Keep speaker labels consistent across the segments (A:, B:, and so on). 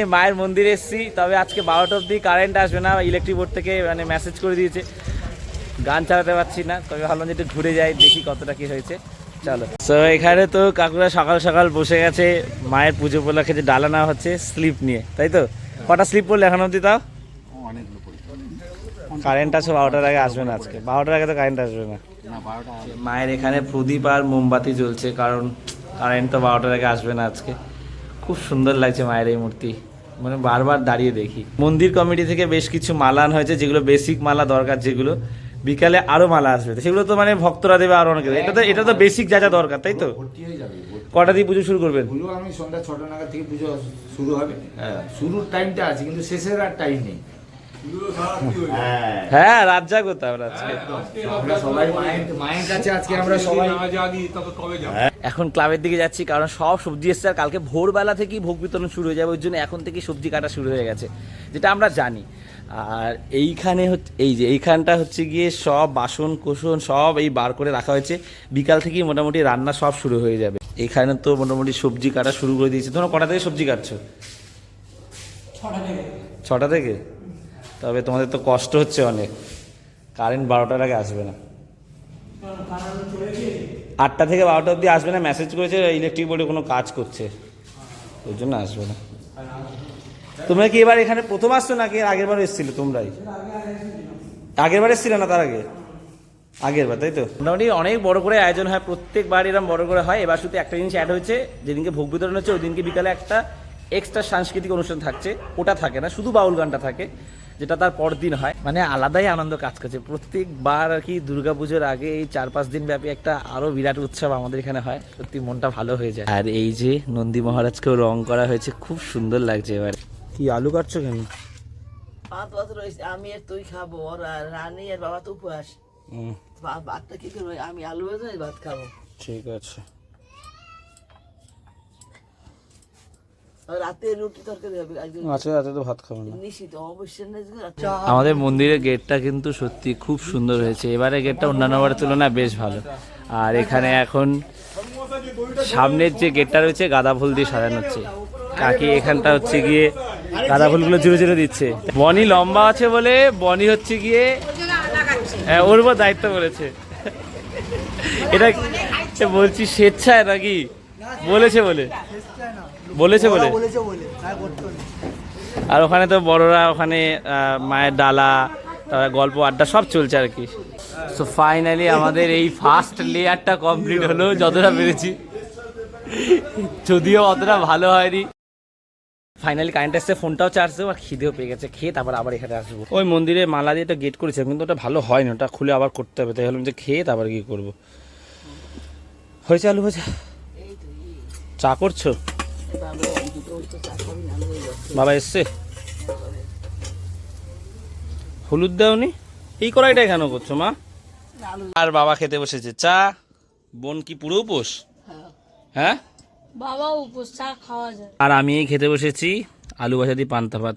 A: এখনই মায়ের মন্দিরে এসেছি, তবে আজকে বারোটা অবধি কারেন্ট আসবে না ইলেকট্রিক বোর্ড থেকে মানে মেসেজ করে দিয়েছে। গান চালাতে পারছি না, তবে ভাবলাম যে একটু ঘুরে যাই, দেখি কতটা কি হয়েছে। চলো। তো এখানে তো কাকুরা সকাল সকাল বসে গেছে, মায়ের পুজো উপলক্ষে যে ডালা নেওয়া হচ্ছে স্লিপ নিয়ে, তাই তো? কটা স্লিপ পড়লে এখন অব্দি তাও? কারেন্ট আসবে বারোটার আগে আসবে না আজকে। বারোটার আগে তো কারেন্ট আসবে না। মায়ের এখানে প্রদীপ আর মোমবাতি জ্বলছে, কারণ কারেন্ট তো বারোটার আগে আসবে না আজকে। খুব সুন্দর লাগছে মায়ের এই মূর্তি। মানে বারবার দাঁড়িয়ে দেখি। মন্দির কমিটি থেকে বেশ কিছু মালান হয়েছে যেগুলো বেসিক মালা দরকার যেগুলো বিকালে আরও মালা আসবে। তো সেগুলো তো মানে ভক্তরা দেবে আরও অনেকে। এটা তো এটা তো বেসিক যা যা দরকার তাই তো। কটা দিয়ে পুজো শুরু করবেন?
B: পুজো আমি সন্ধ্যা ছটা নাগাদ থেকে পুজো শুরু হবে। হ্যাঁ। শুরুর টাইমটা আছে কিন্তু শেষের আর টাইম নেই। হ্যাঁ
A: হ্যাঁ রাত জাগো তো আমরা আজকে
B: সবাই
A: এখন ক্লাবের দিকে যাচ্ছি কারণ সব সবজি এসছে আর কালকে ভোরবেলা থেকেই ভোগ বিতরণ শুরু হয়ে যাবে ওই জন্য এখন থেকে সবজি কাটা শুরু হয়ে গেছে যেটা আমরা জানি। আর এইখানে হচ্ছে এই যে এইখানটা হচ্ছে গিয়ে সব বাসন কোসন সব এই বার করে রাখা হয়েছে বিকাল থেকেই মোটামুটি রান্না সব শুরু হয়ে যাবে। এখানে তো মোটামুটি সবজি কাটা শুরু করে দিয়েছে। ধরো কটা থেকে সবজি কাটছো? ছটা থেকে? তবে তোমাদের তো কষ্ট হচ্ছে অনেক। কারেন্ট বারোটার আগে আসবে না। আটটা থেকে বারোটা অবধি আসবে না মেসেজ করেছে ইলেকট্রিক বোর্ডে কোনো কাজ করছে। ওই জন্য আসবে না। তোমরা কি এবার এখানে প্রথম আসছো নাকি আগের বার এসেছিলে তোমরাই? আগের বার এসেছিলে না তার আগে? আগের বার, তাই তো? মোটামুটি অনেক বড় করে আয়োজন হয়, প্রত্যেকবার এরকম বড় করে হয়। এবার শুধু একটা জিনিস অ্যাড হয়েছে, যেদিনকে ভোগ বিতরণ হচ্ছে ওই দিনকে বিকালে একটা এক্সট্রা সাংস্কৃতিক অনুষ্ঠান থাকছে। ওটা থাকে না, শুধু বাউল গানটা থাকে। যেটা তার পরদিন হয়। মানে আলাদাই আনন্দ কাজ করছে। প্রত্যেকবার আর কি দুর্গাপুজোর আগে এই চার পাঁচ দিন ব্যাপী একটা আরও বিরাট উৎসব আমাদের এখানে হয়। সত্যি মনটা ভালো হয়ে যায়। আর এই যে নন্দী মহারাজকেও রং করা হয়েছে খুব সুন্দর লাগছে এবার। কি আলু কাটছো কেন?
C: ভাত ভাত রয়েছে আমি আর তুই খাব আর আর রানী আর বাবা তো উপবাস
A: হুম,
C: ভাতটা কি করব? আমি আলু ভাত খাব।
A: ঠিক আছে
C: আর রাতে রুটি তরকারি হবে আজকে
A: আচ্ছা রাতে তো ভাত খাব না
C: নিশ্চিত অবশ্যই না যে
A: আমাদের মন্দিরের গেটটা কিন্তু সত্যি খুব সুন্দর হয়েছে। এবারে গেটটা অন্যান্য বারের তুলনায় বেশ ভালো। আর এখানে এখন সামনের যে গেটটা রয়েছে গাঁদা ফুল দিয়ে সাজানো হচ্ছে। কাকি এখানটা হচ্ছে গিয়ে গাঁদা ফুলগুলো জুড়ে জুড়ে দিচ্ছে। বনি লম্বা আছে বলে বনি হচ্ছে গিয়ে হ্যাঁ, ওর উপর দায়িত্ব বলেছে। এটা বলছি স্বেচ্ছায় নাকি? বলেছে বলে। বলেছে বলে? আর ওখানে তো বড়রা ওখানে মায়ের ডালা তারা গল্প আড্ডা সব চলছে আর কি। সো ফাইনালি আমাদের এই ফার্স্ট লেয়ারটা কমপ্লিট হলো যতটা পেরেছি। যদিও অতটা ভালো হয়নি। ফাইনালি কারেন্ট আসছে ফোনটাও চার্জ দেবো আর খিদেও পেয়ে গেছে। খেয়ে তারপর আবার এখানে আসব। ওই মন্দিরে মালা দিয়ে একটা গেট করেছে কিন্তু ওটা ভালো হয়নি ওটা খুলে আবার করতে হবে। তাই হলাম যে খেয়ে তারপর কি করব। হয়েছে আলু ভাজা? চা করছ? বাবা এসছে? হলুদ দাওনি? এই কড়াইটা কেন করছ মা? আর বাবা খেতে বসেছে। চা? বোন কি পুরো উপোস? হ্যাঁ?
D: বাবা উপোস চা খাওয়া যায়।
A: আর আমি খেতে বসেছি আলু ভাজা দিয়ে পান্তা ভাত।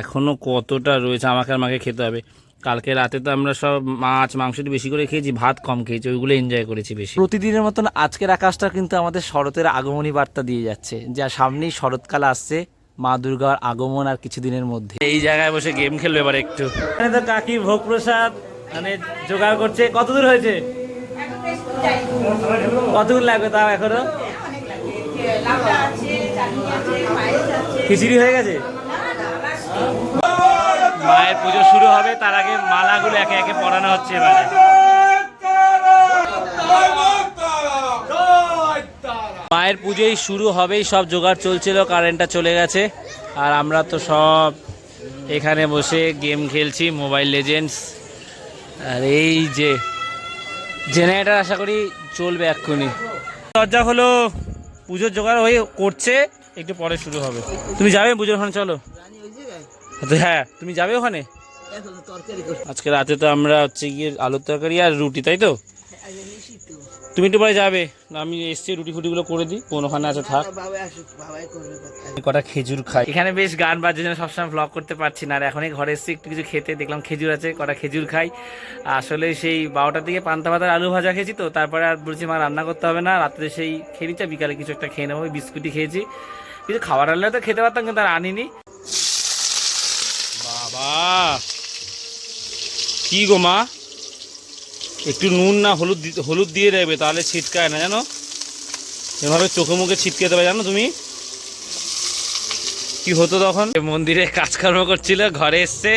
A: এখনও কতটা রয়েছে আমাকে আর মাকে খেতে হবে। কালকে রাতে তো আমরা সব মাছ মাংস বেশি করে খেয়েছি ভাত কম খেয়েছি ওইগুলো এনজয় করেছি বেশি। প্রতিদিনের মতন আজকের আকাশটা কিন্তু আমাদের শরতের আগমনী বার্তা দিয়ে যাচ্ছে। যা সামনেই শরৎকাল আসছে মা দুর্গার আগমন আর কিছুদিনের মধ্যে। এই জায়গায় বসে গেম খেলবে এবার একটু। এখানে তো কাকি ভোগ প্রসাদ মানে জোগাড় করছে। কত দূর হয়েছে? কত দূর লাগবে তাও এখনও? খিচুড়ি হয়ে গেছে? মায়ের পুজো শুরু হবে, তার আগে মালাগুলো একে একে পরানো হচ্ছে এবারে। মায়ের পুজোই শুরু হবেই, সব জোগাড় চলছিল, কারেন্টটা চলে গেছে। আর আমরা তো সব এখানে বসে গেম খেলছি মোবাইল লেজেন্ডস আর এই যে জেনারেটার আশা করি চলবে এক্ষুনি। দরজা হলো, পুজোর জোগাড় হয়ে করছে, একটু পরে শুরু হবে। তুমি যাবে পুজোর ওখানে, চলো
C: রানী ওই জায়গায়
A: তো হ্যাঁ তুমি যাবে ওখানে?
C: এখন তো তরকারি করে
A: আজকে রাতে তো আমরা হচ্ছে গিয়ে আলুর তরকারি আর রুটি তাই তো?
C: তো।
A: তুমি একটু পরে যাবে না আমি এসছি রুটি ফুটিগুলো করে দিই কোন ওখানে আছে থাক। কটা খেজুর খাই। এখানে বেশ গান বাজছে জন্য সবসময় ব্লগ করতে পারছি না। আর এখনই ঘরে এসেছি একটু কিছু খেতে দেখলাম খেজুর আছে কটা খেজুর খাই। আসলে সেই বারোটার দিকে পান্তা ভাতার আলু ভাজা খেয়েছি তো তারপরে আর বলছি মা রান্না করতে হবে না রাত্রে সেই খেয়ে নিচ্ছে বিকালে কিছু একটা খেয়ে নেব ওই বিস্কুটই খেয়েছি। কিছু খাবার আনলে তো খেতে পারতাম কিন্তু আর আনিনি। কি গো মা? একটু নুন না হলুদ হলুদ দিয়ে দেবে তাহলে ছিটকায় না জানো? এভাবে চোখে মুখে ছিটকে দেবে জানো তুমি? কি হতো তখন? মন্দিরে কাজকর্ম করছিল ঘরে এসছে।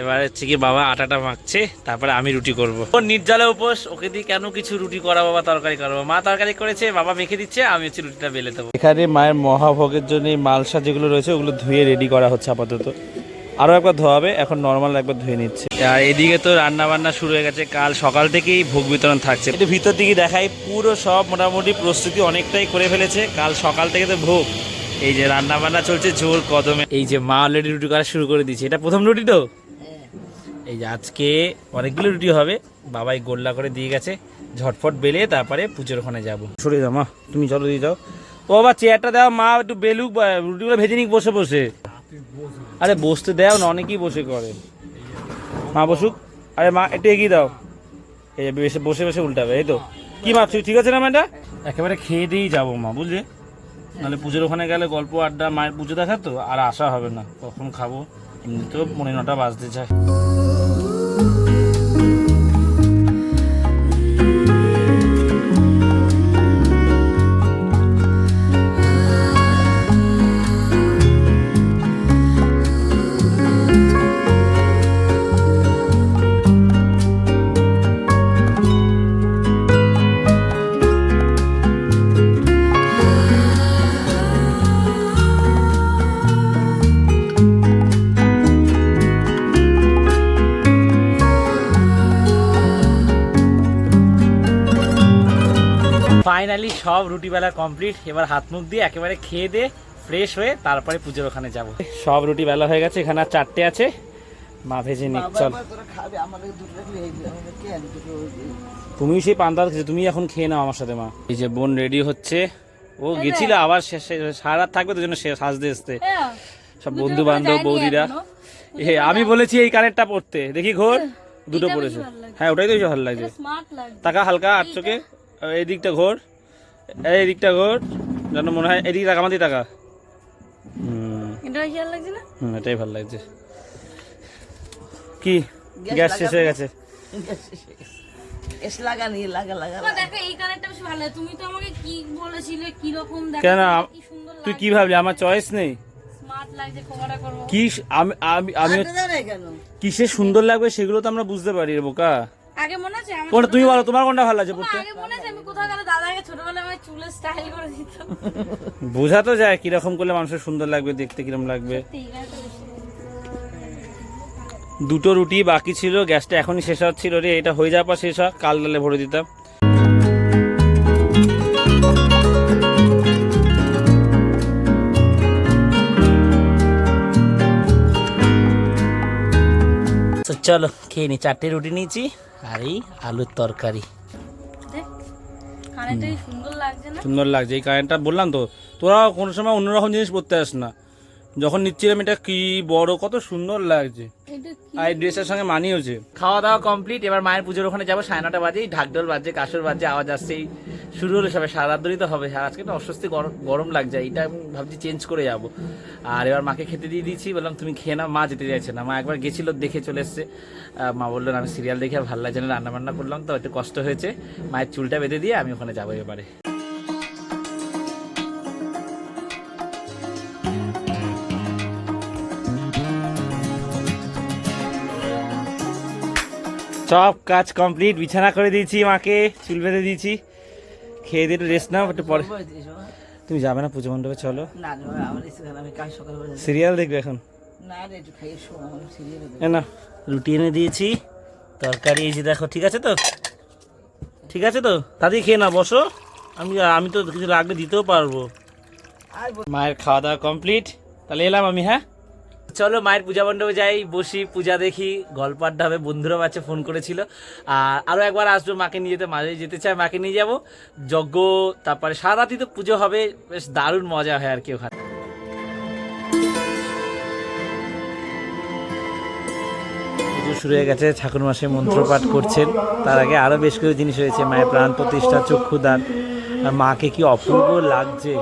A: এবার হচ্ছে কি বাবা আটাটা মাখছে তারপরে আমি রুটি করব। ও নির্জলে উপোস ওকে দিয়ে কেন কিছু রুটি করা বাবা তরকারি করব মা তরকারি করেছে বাবা মেখে দিচ্ছে আমি হচ্ছে রুটিটা বেলে দেবো। এখানে মায়ের মহাভোগের জন্য এই মালসা যেগুলো রয়েছে ওগুলো ধুয়ে রেডি করা হচ্ছে আপাতত। আরও একবার ধোয়া হবে এখন নর্মাল একবার ধুয়ে নিচ্ছে। আর এদিকে তো রান্না বান্না শুরু হয়ে গেছে কাল সকাল থেকেই ভোগ বিতরণ থাকছে। একটু ভিতর দিকে দেখাই পুরো সব মোটামুটি প্রস্তুতি অনেকটাই করে ফেলেছে কাল সকাল থেকে তো ভোগ। এই যে রান্না বান্না চলছে জোর কদমে। এই যে মা অলরেডি রুটি করা শুরু করে দিয়েছে এটা প্রথম রুটি তো? এই যে আজকে অনেকগুলো রুটি হবে বাবাই গোল্লা করে দিয়ে গেছে ঝটফট বেলে তারপরে পুজোর ওখানে যাব। সরে যাও মা তুমি চলো দিয়ে যাও। ও বাবা চেয়ারটা দাও মা একটু বেলুক রুটিগুলো ভেজে নিক বসে বসে। আরে বসতে দেও না, অনেকেই বসে করে। মা বসুক। আরে মা, একটু এগিয়ে দাও। এই বেশি বসে বসে উল্টাবে, এই তো। কি মা, ঠিক আছে না ম্যাডা একেবারে খেয়ে দিয়েই যাব মা, বুঝলি? নাহলে পুজোর ওখানে গেলে গল্প, আড্ডা, মায়ের পুজো দেখা তো, আর আসা হবে না। কখন খাব? এমনিতেও পনেরো নটা বাজতে চায় ফাইনালি সব রুটি বেলা কমপ্লিট। এবার হাত মুখ দিয়ে একেবারে খেয়ে দিয়ে ফ্রেশ হয়ে তারপরে পুজোর ওখানে যাব। সব রুটি বেলা হয়ে গেছে এখানে আর চারটে আছে। মা ভেজে নিক চল।
C: দুটো দুটো
A: তুমি সেই পান্তা খেয়েছো তুমি এখন খেয়ে নাও আমার সাথে মা। এই যে বোন রেডি হচ্ছে। ও গেছিল আবার শেষে সারা রাত থাকবে জন্য সে সাজতে আসতে
D: হ্যাঁ।
A: সব বন্ধু বান্ধব বৌদিরা। এ আমি বলেছি এই কানেরটা পড়তে। দেখি ঘোর দুটো
D: এটা
A: পড়েছে। হ্যাঁ ওটাই তো ভালো লাগছে।
D: স্মার্ট
A: তাকা হালকা আট চোখে। এই দিকটা ঘোর। এই দিকটা ঘোর যেন মনে হয় এদিকে টাকা আমাদের টাকা। হুম এটাই ভালো লাগছে। কি? গ্যাস শেষ হয়ে গেছে।
C: এস লাগা নিয়ে লাগা লাগা
D: মা দেখো এই কানেরটা বেশি ভালো। লাগে তুমি তো আমাকে কি বলেছিলে কি রকম দেখো
A: কেন তুই কি ভাবলি? আমার চয়েস নেই। কি আমি কিসে সুন্দর লাগবে সেগুলো তো আমরা বুঝতে পারি বোকা।
D: আগে মনে আছে আমার
A: কোনটা তুমি বলো তোমার কোনটা ভালো লাগছে
D: মা,
A: পড়তে?
D: আগে মনে আছে আমি কোথাও গেলে দাদাকে ছোটবেলায় আমার চুলের স্টাইল করে দিত।
A: বোঝা তো যায় কীরকম করলে মানুষের সুন্দর লাগবে দেখতে কীরকম লাগবে। দুটো রুটি বাকি ছিল গ্যাসটা এখনই শেষ হচ্ছিল রে এটা হয়ে যাওয়ার পর শেষ হয় কাল ডালে ভরে দিতাম। চলো খেয়ে নি চারটে রুটি নিয়েছি। আর এই আলুর তরকারি।
D: সুন্দর লাগছে
A: এই কারেন্টটা বললাম তো তোরা কোনো সময় অন্যরকম জিনিস পড়তে আস না। যখন নিচ্ছিলাম এটা কি বড় কত সুন্দর লাগছে।
D: এটা
A: আর এই ড্রেসের সঙ্গে মানিয়েছে। খাওয়া দাওয়া কমপ্লিট এবার মায়ের পুজোর ওখানে যাব সাড়ে নটা বাজেই ঢাকঢোল বাজছে কাসর বাজছে আওয়াজ আসছেই শুরু হলে সবাই সারা রাত তো হবে। আর আজকে তো অস্বস্তি গরম গরম লাগছে এইটা আমি ভাবছি চেঞ্জ করে যাব। আর এবার মাকে খেতে দিয়ে দিয়েছি বললাম তুমি খেয়ে নাও মা যেতে চাইছে না। মা একবার গেছিল দেখে চলে এসছে। মা বললেন আমি সিরিয়াল দেখে আর ভালো লাগছে না রান্না বান্না করলাম তো একটু কষ্ট হয়েছে। মায়ের চুলটা বেঁধে দিয়ে আমি ওখানে যাব এবারে। সব কাজ কমপ্লিট বিছানা করে দিয়েছি মাকে চুল বেঁধে দিয়েছি। খেয়ে দিয়ে একটু রেস্ট নাও একটু পরে। তুমি যাবে না পুজো মণ্ডপে চলো। সিরিয়াল দেখবে এখন?
C: না
A: রুটি এনে দিয়েছি তরকারি এই যে দেখো ঠিক আছে তো? ঠিক আছে তো? তাদের খেয়ে না বসো। আমি আমি তো কিছু লাগলে দিতেও পারব। মায়ের খাওয়া দাওয়া কমপ্লিট। তাহলে এলাম আমি হ্যাঁ? চলো মায়ের পূজা মণ্ডপে যাই, বসি, পূজা দেখি, গল্প আড্ডা হবে, বন্ধুরা বাচ্চা ফোন করেছিল। আর আরও একবার আসব মাকে নিয়ে যেতে, মাঝে যেতে চাই মাকে নিয়ে যাব। যজ্ঞ, তারপরে সারা রাতই তো পুজো হবে, বেশ দারুণ মজা হয় আর কি ওখানে। শুরু হয়ে গেছে ঠাকুর মাসে মন্ত্রপাঠ করছেন। তার আগে আরও বেশ কিছু জিনিস হয়েছে মায়ের প্রাণ প্রতিষ্ঠা, চক্ষুদান। আর মাকে কি অপূর্ব লাগছে।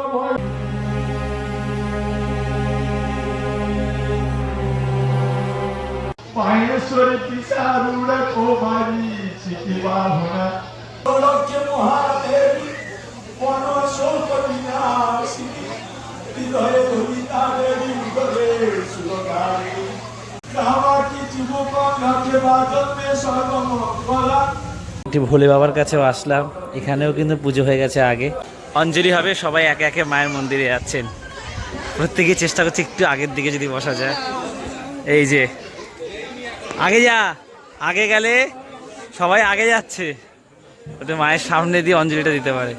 A: একটি ভোলে বাবার কাছেও আসলাম, এখানেও কিন্তু পুজো হয়ে গেছে আগে। অঞ্জলি হবে, সবাই একে একে মায়ের মন্দিরে যাচ্ছেন। প্রত্যেকে চেষ্টা করছে একটু আগের দিকে যদি বসা যায়। এই যে আগে যা, আগে গেলে সবাই আগে যাচ্ছে। ওটা মায়ের সামনে দিয়ে অঞ্জলিটা দিতে পারে।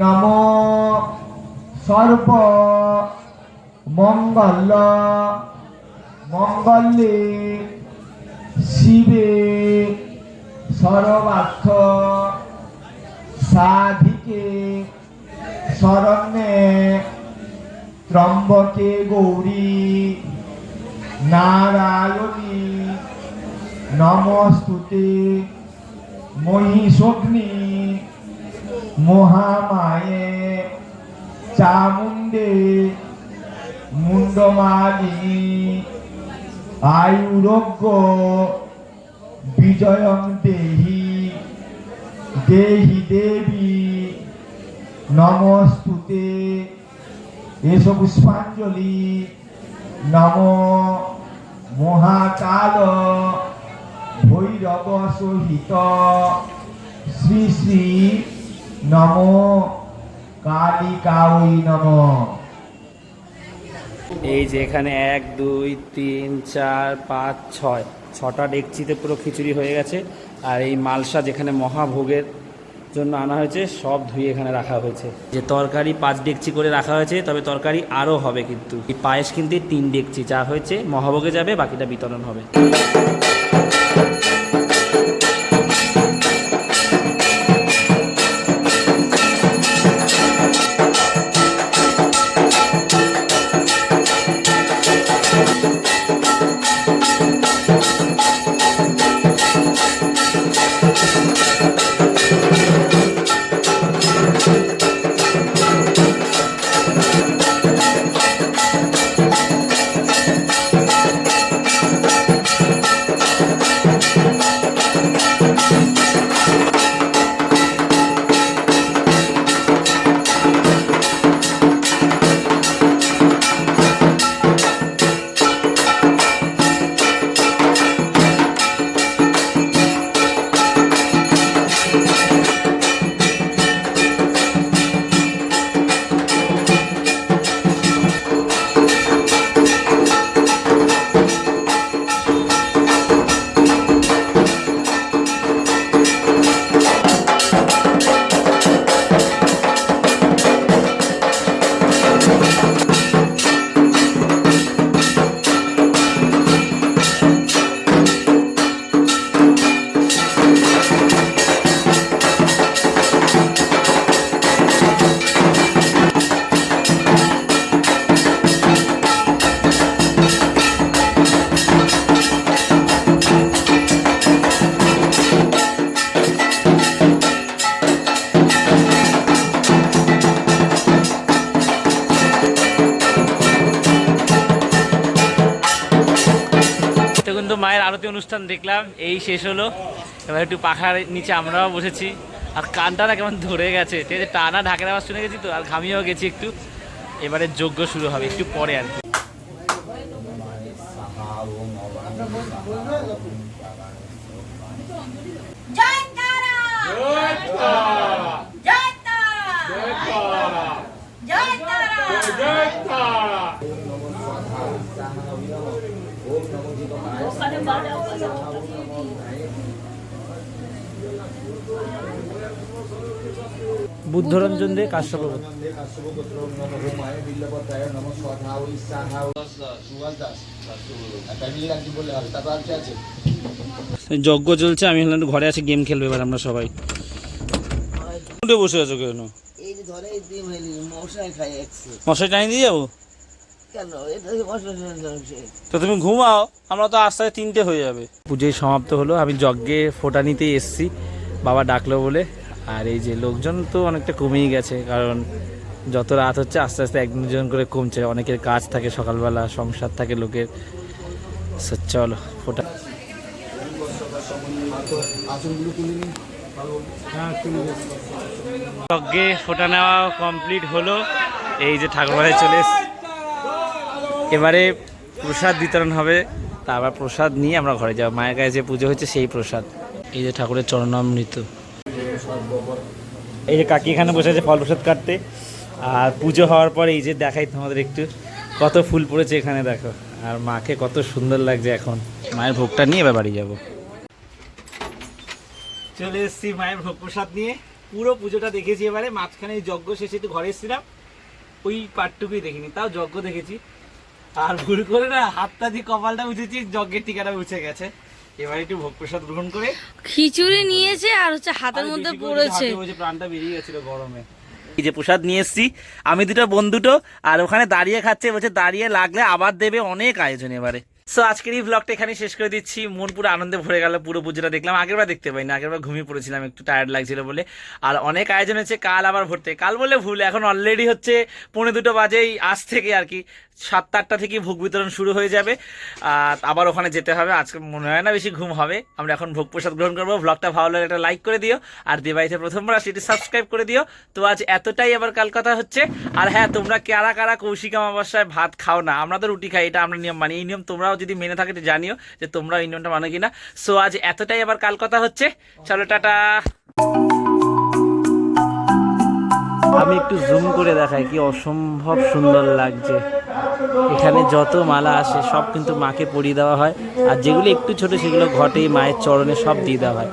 E: নম সর্ব মঙ্গল। মঙ্গলে শিবে সর্বার্থ সাধিকে শরণ্যে ত্রম্বকে গৌরী নারায়ণী নমস্তুতে মহিষগ্নি মহামায়ে চামুণ্ডে মুন্ডমালিনী আয়ুরোগ্য বিজয়ং দেহি দেহি দেবী নমস্তুতে এস পুষ্পাঞ্জলি নম মহাকাল ভৈরব সহিত। শ্রী শ্রী নম কালিকাই নম।
A: এই যে এখানে এক, দুই, তিন, চার, পাঁচ, ছয়। ছটা ডেকচিতে পুরো খিচুড়ি হয়ে গেছে। আর এই মালসা যেখানে মহাভোগের জন্য আনা হয়েছে, সব ধুয়ে এখানে রাখা হয়েছে। যে তরকারি পাঁচ ডেকচি করে রাখা হয়েছে, তবে তরকারি আরও হবে কিন্তু। এই পায়েস কিন্তু তিন ডেকচি যা হয়েছে, মহাভোগে যাবে, বাকিটা বিতরণ হবে। তো মায়ের আরতি অনুষ্ঠান দেখলাম, এই শেষ হলো। এবার একটু পাখার নিচে আমরাও বসেছি। আর কানটা না কেমন ধরে গেছে। ঠিক আছে, টানা ঢাকের আবার শুনে গেছি তো, আর ঘামিয়েও গেছি একটু। এবারে যোগ্য শুরু হবে, একটু পরে আর কি
D: জয় তারা জয় তারা জয় তারা জয় তারা ওখানে বাড়াও
A: বুদ্ধরঞ্জন দে কাশ্যপ যজ্ঞ চলছে আমি হলাম ঘরে আছি গেম খেলবে এবার আমরা সবাই। উঠে বসে আছো কেন?
C: মশাই খাই একশো।
A: মশাই টানি দিয়ে যাব? তো তুমি ঘুমাও আমরা তো আস্তে আস্তে তিনটে হয়ে যাবে। পুজোয় সমাপ্ত হলো আমি যজ্ঞে ফোটা নিতেই এসছি বাবা ডাকলো বলে। আর এই যে লোকজন তো অনেকটা কমেই গেছে কারণ যত রাত হচ্ছে আস্তে আস্তে এক দুজন করে কমছে। অনেকের কাজ থাকে সকালবেলা সংসার থাকে লোকের। চলো ফোটা। যজ্ঞে ফোটা নেওয়া কমপ্লিট হলো। এই যে ঠাকুরবাড়ি চলে এসছি। এবারে প্রসাদ বিতরণ হবে তারপর প্রসাদ নিয়ে আমরা ঘরে যাব। মায়ের কাছে যে পুজো হচ্ছে সেই প্রসাদ। এই যে ঠাকুরের চরণামৃত। এই যে কাকি এখানে বসে আছে ফল প্রসাদ কাটতে। আর পুজো হওয়ার পর এই যে দেখাই তোমাদের একটু। কত ফুল পড়েছে এখানে দেখো। আর মাকে কত সুন্দর লাগছে এখন। মায়ের ভোগটা নিয়ে এবার বাড়ি যাব। চলে এসেছি মায়ের ভোগ প্রসাদ নিয়ে। পুরো পুজোটা দেখেছি এবারে। মাঝখানে যজ্ঞ শেষে একটু ঘরে এসেছিলাম। ওই পার্টটুকুই দেখিনি, তাও যজ্ঞ দেখেছি। আর ভুল করে না হাতটা দিয়ে কপালটা বুঝেছি যজ্ঞের টিকাটা উঠে গেছে। এবার একটু ভোগ প্রসাদ গ্রহণ করে
D: খিচুড়ি নিয়েছে আর হচ্ছে হাতের মধ্যে পড়েছে।
A: প্রাণটা বেরিয়ে গেছিল গরমে। যে প্রসাদ নিয়ে এসেছি আমি দুটো বন্ধুটো আর ওখানে দাঁড়িয়ে খাচ্ছে বলছে দাঁড়িয়ে লাগলে আবার দেবে অনেক আয়োজন এবারে। সো আজকের এই ব্লগটা এখানে শেষ করে দিচ্ছি। মন পুরো আনন্দে ভরে গেল পুরো পুজোটা দেখলাম। আগের বার দেখতে পাইনি আগের বার ঘুমিয়ে পড়েছিলাম একটু টায়ার্ড লাগছিল বলে। আর অনেক আয়োজন হচ্ছে কাল আবার ভরতে কাল বলে ভুল এখন অলরেডি হচ্ছে পৌনে দুটো বাজেই আজ থেকে আর কি। সাতটা আটটা থেকে ভোগ বিতরণ শুরু হয়ে যাবে। আর আবার ওখানে যেতে হবে। আজকে মনে হয় না বেশি ঘুম হবে। আমরা এখন ভোগ প্রসাদ গ্রহণ করব। ব্লগটা ভালো লাগলে একটা লাইক করে দিও। আর দেবাইতে প্রথমবার সেটি সাবস্ক্রাইব করে দিও। তো আজ এতটাই আবার কাল কথা হচ্ছে। আর হ্যাঁ তোমরা কারা কারা কৌশিক অমাবস্যায় ভাত খাও না? আমরা তো রুটি খাই, এটা আমরা নিয়ম মানি। এই নিয়ম তোমরাও যদি মেনে থাকে জানিও যে তোমরা এই নিয়মটা মানো কিনা। সো আজ এতটাই আবার কাল কথা হচ্ছে। চলো, টাটা! আমি একটু জুম করে দেখাই কি অসম্ভব সুন্দর লাগছে। এখানে যত মালা আসে, সব কিন্তু মাকে পরিয়ে দেওয়া হয়। আর যেগুলো একটু ছোট, সেগুলো ঘটে মায়ের চরণে সব দিয়ে দেওয়া হয়।